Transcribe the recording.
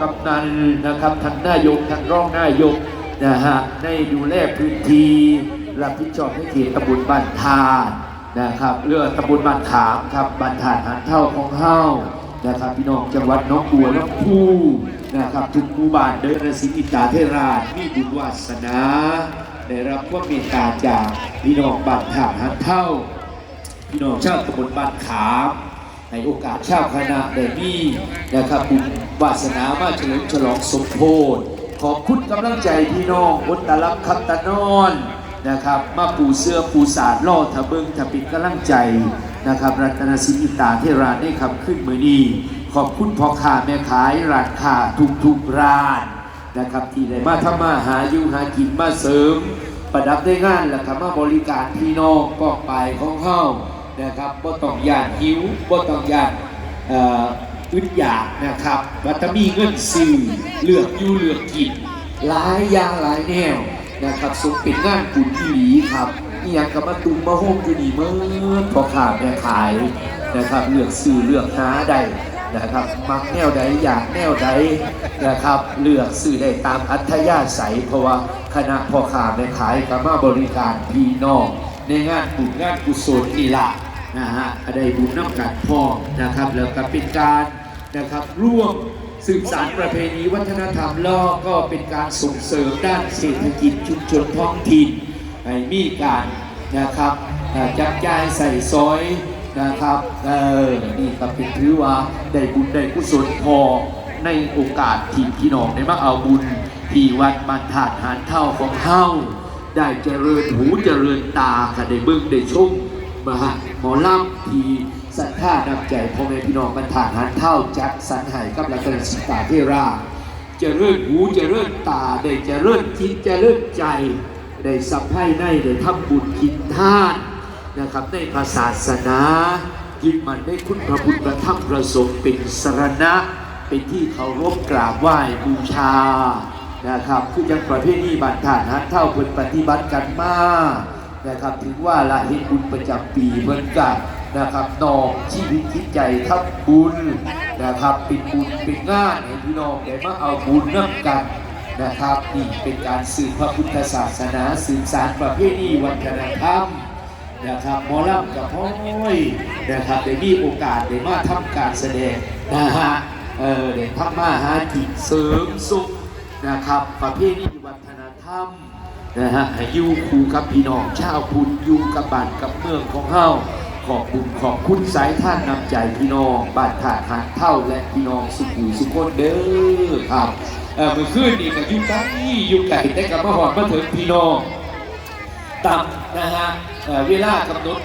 กำนันนะครับท่านนายกท่านรองนายกนะฮะได้ดูแลพื้นที่รับผิดชอบให้เขตตำบลบ้านทานนะครับเรื่อตำบลบ้านขามครับบ้านทานหันเท่าของเฮานะครับพี่น้องจังหวัดน้องบัวลำพูนะครับทุกหมู่บ้านเดินรสิกิตาเทราชมีบุญวาสนาได้รับความเมตตาจากพี่น้องบ้านทานหันเท่า พี่น้องชาวตำบลบ้านขาม ในโอกาสชาวคณะได้มีนะครับบุญวาสนามาเฉลิมฉลองสมโพธิขอบคุณกำลังใจพี่น้องอุตลักคัตตะนอนนะครับ มาปูเสื้อปูสาดล่อทะเบิงทะปิดกำลังใจนะครับ รัตนสิอิตาเทราได้คำขึ้นมือนีขอบคุณพ่อค้าแม่ขายราคาทุกๆร้านนะครับ ที่ได้มาทำมาหาอยู่หากินมาเสริม ประดับได้งานแล้วก็มาบริการพี่น้องกองไปของเฮา นะครับบ่ต้องยานหิวบ่ต้องยานอึดอยากนะครับว่าถ้ามีเงินซื้อเลือกอยู่เลือกกินหลายอย่างหลายแนวนะครับสมเป็นงานบุญที่หลีครับนี่ยังกับมาตุ้มมาโฮมอยู่ดีเมื่อพอขาดแม่ขายนะครับเลือกซื้อเลือกหาได้นะครับมักแนวใดอยากแนวใดนะครับเลือกซื้อได้ตามอัธยาศัย เพราะว่าคณะพ่อค้าแม่ขายก็มาบริการพี่น้องในงานบุญงานกุศลนี่ละ นะฮะได้บุญน้ำกันพ่อนะครับ แล้วก็เป็นการนะครับร่วมสืบสารประเพณีวัฒนธรรมแล้วก็เป็นการส่งเสริมด้านเศรษฐกิจชุมชนท้องถิ่นให้มีการนะครับจับจ่ายใส่ซอยนะครับเออนี่ก็เป็นถือว่าได้บุญได้กุศลพอในโอกาสที่พี่น้องได้มาเอาบุญที่วัดบ้านถาดหานเท่าของเฮาได้เจริญหูเจริญตาค่ะได้เบิ่งได้ชม มาหมอลำที่ศรัทธานำใจพ่อแม่พี่น้องบรรทานหันเท่าจักสันไห้กับรัตนสิตาเทราเจะเริ่หูเจะเริ่ตาได้เจะเริ่จิตเจะเริ่ใจได้สัมไพ่ในได้ทำบุญกินทานนะครับในพระศาสนายึดมันได้คุณพระพุทธพระธรรมพระสงฆ์เป็นสรณะ เป็นที่เคารพกราบไหว้บูชานะครับคือยังประเภทนี้บันทานหันเท่าเพิ่นปฏิบัติกันมา นะครับถึงว่าละเห็นบุญประจำปีเหมือนกันนะครับนองชีวิตจิตใจทับบุญนะครับเป็นบุญเป็นงานให้พี่น้องได้มาเอาบุญนับกันนะครับนี่เป็นการสืบพระพุทธศาสนาสืบสารประเพณีวัฒนธรรมนะครับหมอลำกับพ่อยนะครับได้มีโอกาสได้มาทำการแสดงนะฮะเออได้ทำมาหากินเสริมสุขนะครับประเพณีวัฒนธรรม นะฮะให้อยู่คู่กับพี่น้องชาวพุทธอยู่กับบ้านกับเมืองของเฮาขอบคุณขอบคุณสายท่านนำใจพี่น้องบ้านถาดหานเท่าและพี่น้องสุขุสุขคนเด้อครับเออมื่อคืนนี่ก็อยู่ไกล้อยู่ไกลแต่กับมาหอดมาถึงพี่น้องตามนะฮะเวลากำหนด